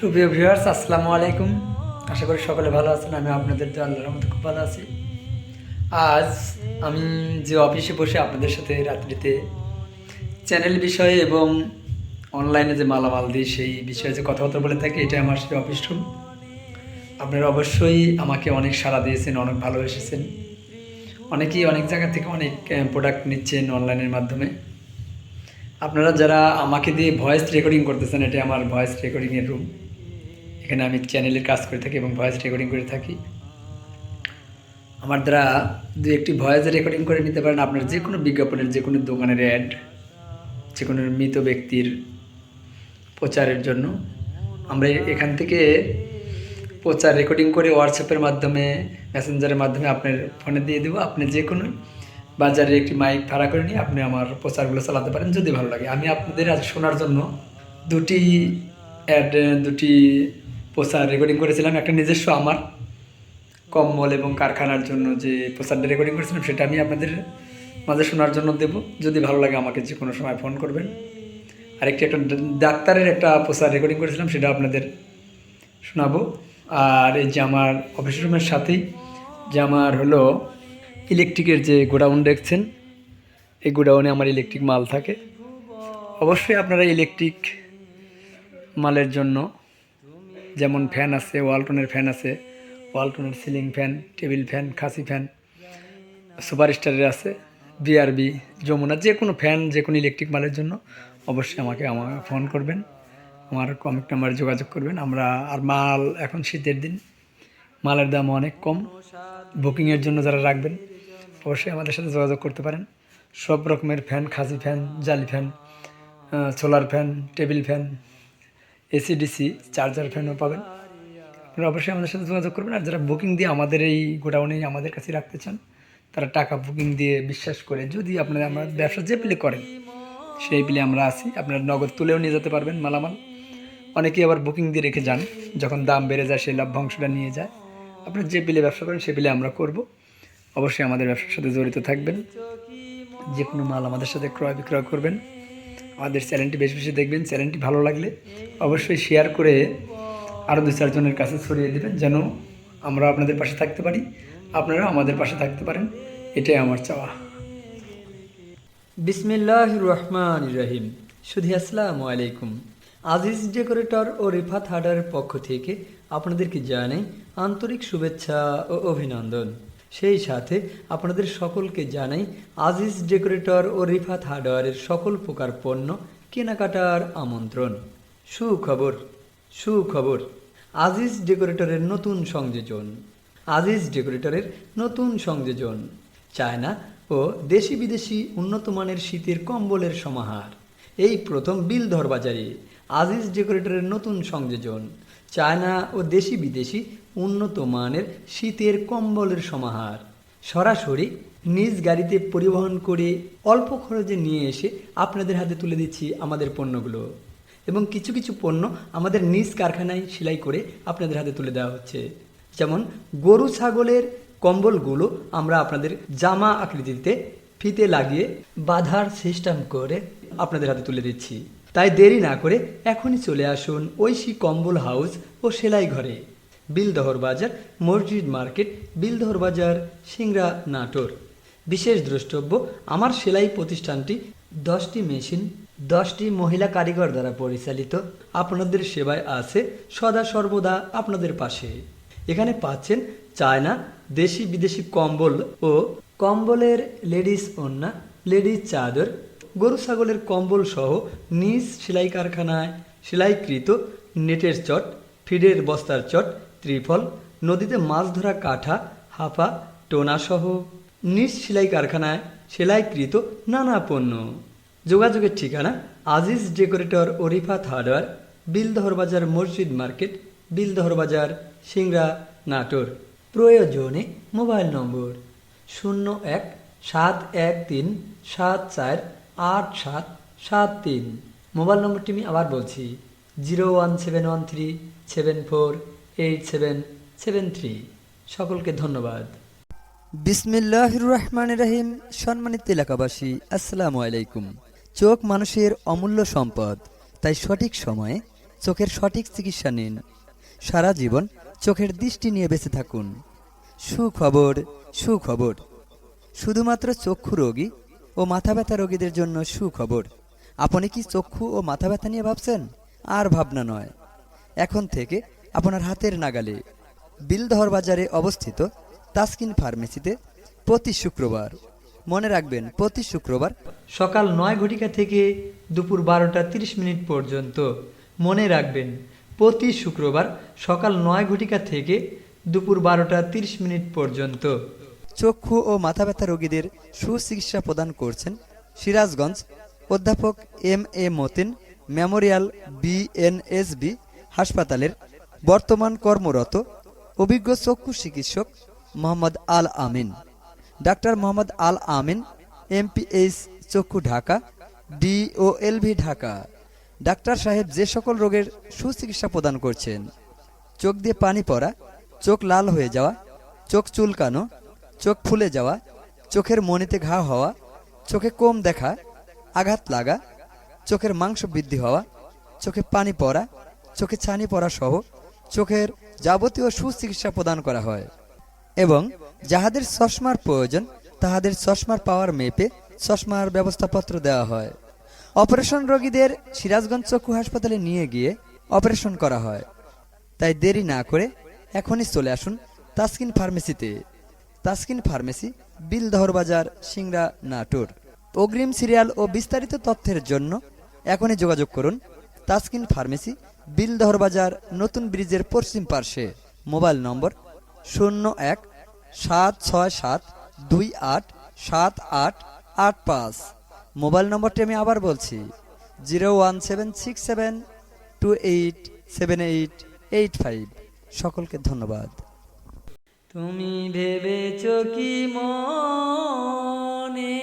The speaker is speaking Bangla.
সুপ্রিয় ভিউয়ার্স, আসসালামু আলাইকুম। আশা করি সকলে ভালো আছেন আমি আপনাদের তো আল্লাহর মতো খুব ভালো আছি। আজ আমি যে অফিসে বসে আপনাদের সাথে রাত্রিতে চ্যানেল বিষয়ে এবং অনলাইনে যে মালামাল দিই, সেই বিষয়ে যে কথাবার্তা বলে থাকি এটা আমার সেই অফিস রুম। আপনারা অবশ্যই আমাকে অনেক সাড়া দিয়েছেন, অনেক ভালোবেসেছেন। অনেকেই অনেক জায়গা থেকে অনেক প্রোডাক্ট নিচ্ছেন অনলাইনের মাধ্যমে। আপনারা যারা আমাকে দিয়ে ভয়েস রেকর্ডিং করতেছেন এটা আমার ভয়েস রেকর্ডিংয়ের রুম এখানে আমি চ্যানেলের কাজ করে থাকি এবং ভয়েস রেকর্ডিং করে থাকি। আমার দ্বারা দু একটি ভয়েস রেকর্ডিং করে নিতে পারেন, আপনার যে কোনো বিজ্ঞাপনের যে কোনো দোকানের অ্যাড যে কোনো মৃত ব্যক্তির প্রচারের জন্য। আমরা এখান থেকে প্রচার রেকর্ডিং করে হোয়াটসঅ্যাপের মাধ্যমে মেসেঞ্জারের মাধ্যমে আপনার ফোনে দিয়ে দেবো। আপনি যে কোনো বাজারে একটি মাইক ভাড়া করে নিয়ে আপনি আমার প্রচারগুলো চালাতে পারেন যদি ভালো লাগে। আমি আপনাদের আজ শোনার জন্য দুটি অ্যাড দুটি প্রচার রেকর্ডিং করেছিলাম, একটা নিজস্ব আমার কম্বল এবং কারখানার জন্য যে প্রচারটা রেকর্ডিং করেছিলাম, সেটা আমি আপনাদের মাঝে শোনার জন্য দেব। যদি ভালো লাগে আমাকে যে কোনো সময় ফোন করবেন। আরেকটি একটা ডাক্তারের একটা প্রচার রেকর্ডিং করেছিলাম, সেটা আপনাদের শোনাবো। আর এই যে আমার অফিস রুমের সাথেই যে আমার হলো ইলেকট্রিকের যে গোডাউন দেখছেন, এই গোডাউনে আমার ইলেকট্রিক মাল থাকে। অবশ্যই আপনারা ইলেকট্রিক মালের জন্য যেমন ফ্যান আছে, ওয়ালটনের ফ্যান আছে, ওয়ালটনের সিলিং ফ্যান, টেবিল ফ্যান, খাসি ফ্যান সুপার স্টারের আছে, বিআরবি, যমুনা, যে কোনো ফ্যান, যে কোনো ইলেকট্রিক মালের জন্য অবশ্যই আমাকে আমার ফোন করবেন। আমার কমিক নাম্বারে যোগাযোগ করবেন। আমরা আর মাল এখন শীতের দিন। মালের দাম অনেক কম। বুকিংয়ের জন্য যারা রাখবেন, অবশ্যই আমাদের সাথে যোগাযোগ করতে পারেন। সব রকমের ফ্যান, খাসি ফ্যান, জালি fan solar fan, table fan AC DC charger ফ্যানও পাবেন। আপনারা অবশ্যই আমাদের সাথে যোগাযোগ করবেন আর যারা বুকিং দিয়ে আমাদের এই গোডাউনে আমাদের কাছে রাখতে চান, তারা টাকা বুকিং দিয়ে বিশ্বাস করে যদি আপনারা আমরা ব্যবসা যে পেলে করেন, সেই পেলে আমরা আসি আপনারা নগদ তুলেও নিয়ে যেতে পারবেন মালামাল। অনেকেই আবার বুকিং দিয়ে রেখে যান, যখন দাম বেড়ে যায় সেই লভ্যাংশটা নিয়ে যায়। আপনারা যে পেলে ব্যবসা করেন সে পেলে আমরা করব। অবশ্যই আমাদের ব্যবসার সাথে জড়িত থাকবেন। যে কোনো মাল আমাদের সাথে ক্রয় বিক্রয় করবেন। আমাদের চ্যানেলটি বেশি বেশি দেখবেন, চ্যানেলটি ভালো লাগলে অবশ্যই শেয়ার করে আরও দু চারজনের কাছে ছড়িয়ে দেবেন, যেন আমরা আপনাদের পাশে থাকতে পারি আপনারা আমাদের পাশে থাকতে পারেন, এটাই আমার চাওয়া। বিসমিল্লাহ রহমান রহিম। সুধি, আসসালামু আলাইকুম। আজিজ ডেকোরেটর ও রিফাত হাডারের পক্ষ থেকে আপনাদেরকে জানাই আন্তরিক শুভেচ্ছা ও অভিনন্দন। সেই সাথে আপনাদের সকলকে জানাই আজিজ ডেকোরেটর ও রিফাত হার্ডওয়ারের সকল প্রকার পণ্য, কেনাকাটার আমন্ত্রণ। সুখবর সুখবর। আজিজ ডেকোরেটরের নতুন সংযোজন। আজিজ ডেকোরেটরের নতুন সংযোজন। চায়না ও দেশি বিদেশি উন্নত মানের শীতের কম্বলের সমাহার। এই প্রথম বিলধর বাজারে আজিজ ডেকোরেটরের নতুন সংযোজন। চায়না ও দেশি বিদেশি উন্নত মানের শীতের কম্বলের সমাহার। সরাসরি নিজ গাড়িতে পরিবহন করে অল্প খরচে নিয়ে এসে আপনাদের হাতে তুলে দিচ্ছি আমাদের পণ্যগুলো। এবং কিছু কিছু পণ্য আমাদের নিজ কারখানায় সেলাই করে আপনাদের হাতে তুলে দেওয়া হচ্ছে। যেমন গরু ছাগলের কম্বলগুলো আমরা আপনাদের জামা আকৃতিতে ফিতে লাগিয়ে বাঁধার সিস্টেম করে আপনাদের হাতে তুলে দিচ্ছি। তাই দেরি না করে এখনই চলে আসুন ঐশী কম্বল হাউস ও সেলাই ঘরে। বিলদহর বাজার, মসজিদ মার্কেট, বিলদহর বাজার, সিংড়া, নাটোর। বিশেষ দ্রষ্টব্য, আমার সেলাই প্রতিষ্ঠানটি দশটি মেশিন, দশটি মহিলা কারিগর দ্বারা পরিচালিত। আপনাদের সেবায় আছে, সদা সর্বদা আপনাদের পাশে। এখানে পাচ্ছেন চায়না, দেশি বিদেশি কম্বল ও কম্বলের লেডিস ওন্না, লেডিস চাদর, গরু ছাগলের কম্বল সহ নিজ সেলাই কারখানায় সেলাইকৃত নেটের চট, ফিডের বস্তার চট ত্রিফল, নদীতে মাছ ধরা কাঠা, হাফা টোনা সহ নিজ সেলাই কারখানায় সেলাইকৃত নানা পণ্য। যোগাযোগের ঠিকানা আজিজ ডেকোরেটর ও রিফাত হার্ডওয়্যার, বিলদহর বাজার মসজিদ মার্কেট, বিলদহর বাজার সিংড়া, নাটোর। প্রয়োজনে মোবাইল নম্বর শূন্য এক, সাত এক তিন, সাত চার, আট সাত সাত তিন। মোবাইল নম্বরটি আমি আবার বলছি, zero one seven one three seven four eight seven seven three. সকলকে ধন্যবাদ। বিসমিল্লাহ রহমান রাহিম, সম্মানিত এলাকাবাসী, আসসালামু আলাইকুম। চোখ মানুষের অমূল্য সম্পদ, তাই সঠিক সময়ে চোখের সঠিক চিকিৎসা নিন। সারা জীবন চোখের দৃষ্টি নিয়ে বেঁচে থাকুন। সুখবর সুখবর। শুধুমাত্র চক্ষু রোগী ও মাথা ব্যথা রোগীদের জন্য সুখবর। আপনি কি চক্ষু ও মাথা ব্যথা নিয়ে ভাবছেন? আর ভাবনা নয়। এখন থেকে আপনার হাতের নাগালে বিলদহর বাজারে অবস্থিত তাসকিন ফার্মেসিতে প্রতি শুক্রবার, মনে রাখবেন, প্রতি শুক্রবার সকাল নয় ঘটিকা থেকে দুপুর বারোটা তিরিশ মিনিট পর্যন্ত, মনে রাখবেন, প্রতি শুক্রবার সকাল নয় ঘটিকা থেকে দুপুর বারোটা তিরিশ মিনিট পর্যন্ত। চক্ষু ও মাথা ব্যথা রোগীদের সুচিকিৎসা প্রদান করছেন সিরাজগঞ্জ অধ্যাপক M A Matin, memorial BNSB হাসপাতালের বর্তমান কর্মরত অভিজ্ঞ চক্ষু চিকিৎসক মোহাম্মদ আল আমিন। ডাক্তার মোহাম্মদ আল আমিন, এমপিএইচ চক্ষু ঢাকা, ডিওএলভি ঢাকা। ডাক্তার সাহেব যে সকল রোগের সুচিকিৎসা প্রদান করছেন, চোখ দিয়ে পানি পড়া, চোখ লাল হয়ে যাওয়া, চোখ চুলকানো, চোখ ফুলে যাওয়া, চোখের মনিতে ঘা হওয়া, চোখে কম দেখা, আঘাত লাগা, চোখের মাংস বৃদ্ধি হওয়া, চোখে পানি পড়া, চোখে ছানি পড়া সহ চোখের যাবতীয় সুচিকিৎসা প্রদান করা হয় এবং যাহাদের চশমার প্রয়োজন, তাহাদের চশমার পাওয়ার মেপে চশমার ব্যবস্থাপত্র দেওয়া হয়। অপারেশন রোগীদের সিরাজগঞ্জ চক্ষু হাসপাতালে নিয়ে গিয়ে অপারেশন করা হয়। তাই দেরি না করে এখনই চলে আসুন তাসকিন ফার্মেসিতে। তাসকিন ফার্মেসি, বিলদহর বাজার, সিংড়া, নাটোর। অগ্রিম সিরিয়াল ও বিস্তারিত তথ্যের জন্য এখনই যোগাযোগ করুন তাসকিন ফার্মেসি, বিলদহর বাজার, নতুন ব্রিজের পশ্চিম পার্শ্বে। মোবাইল নম্বর শূন্য এক, সাত ছয় সাত, দুই আট, সাত আট আট পাঁচ। মোবাইল নম্বরটি আমি আবার বলছি, zero one seven six seven, two eight seven eight eight five. সকলকে ধন্যবাদ। তুমি ভেবেছ কি মনে?